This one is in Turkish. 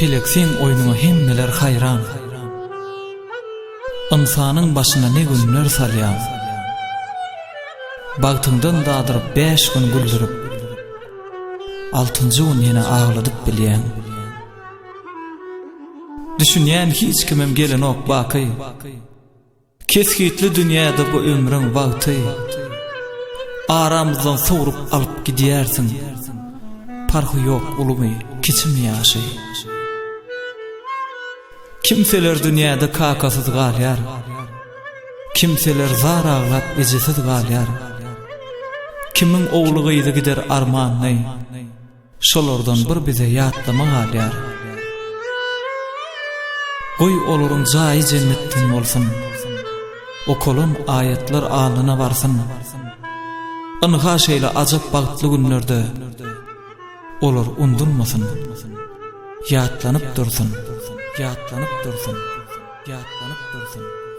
Peleksin oyununa hemmeler hayran. İnsanın başına ne günler salyan. Bagtından dağdırıp beş gün güldürüp, altıncı gün yine ağladıp bilyen. Düşünýän hiç kimem gelen ok bakay. Keskitli dünyada bu ömrün wagty. Aramızdan sorup alıp gidýärsiň. Parhy ýok ulumy, kiçim ýaşy. Kimseler dünyada kakasız galýar. Kimseler zar ağlap ejesiz galýar. Kimin oğlu gyzy gider armanyny. Şolardan bir bize ýatlama galýar. Goy olurun jaý jennetden bolsun. Okolun ayetler alına varsın. Anha şeýle ajap bagtly günlerde olur undurmasın. Ýatlanyp dursun. Ýatlanyp dursun. Ýatlanyp dursun.